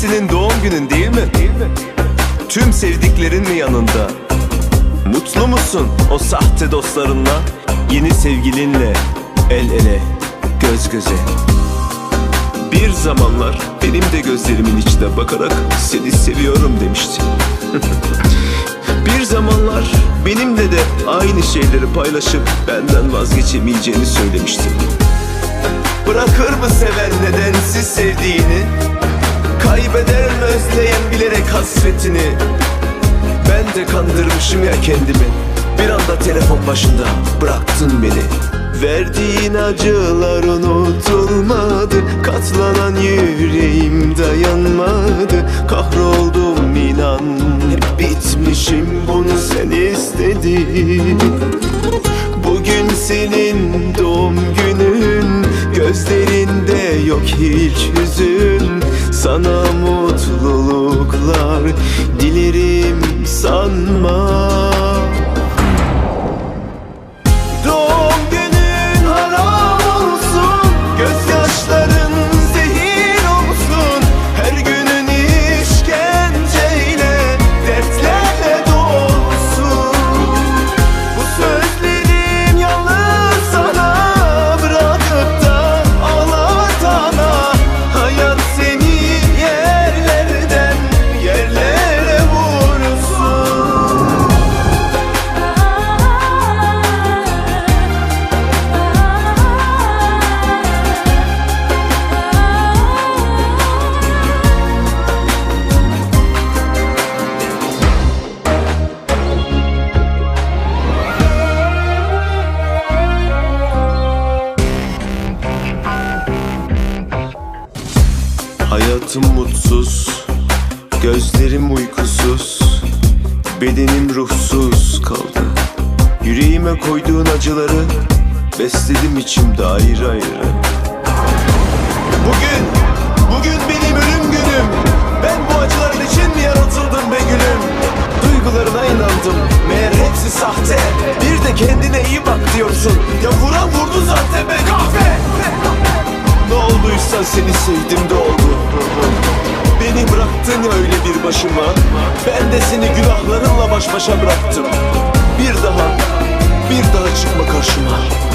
senin doğum günün değil mi? Tüm sevdiklerin mi yanında? Mutlu musun o sahte dostlarınla? Yeni sevgilinle el ele, göz göze. Bir zamanlar benim de gözlerimin içine bakarak seni seviyorum demiştin. Bir zamanlar benimle de aynı şeyleri paylaşıp benden vazgeçemeyeceğini söylemiştin. Bırakır mı seven nedensiz sevdiğini? Kaybeder mi özleyen bilerek hasretini? Ben de kandırmışım ya kendimi. Bir anda telefon başında bıraktın beni. Verdiğin acılar unutulmadı. Katlanan yüreğim dayanmadı. Kahroldum inan Hep bitmişim. Bunu sen istedin. Bugün senin doğum günün. Gözlerinde yok hiç hüzün Sana mutluluklar Hayatım mutsuz, gözlerim uykusuz, bedenim ruhsuz kaldı. Yüreğime koyduğun acıları besledim içimde ayrı ayrı. Bugün, bugün benim ölüm günüm. Ben bu acıların için mi yaratıldım be gülüm? Duygularına inandım, meğer hepsi sahte. Bir de kendine iyi bak diyorsun. Ya vuran vurdu zaten be kahve. Ne olduysa seni sevdim de oldu Beni bıraktın öyle bir başıma. Ben de seni günahlarınla baş başa bıraktım. Bir daha, bir daha çıkma karşıma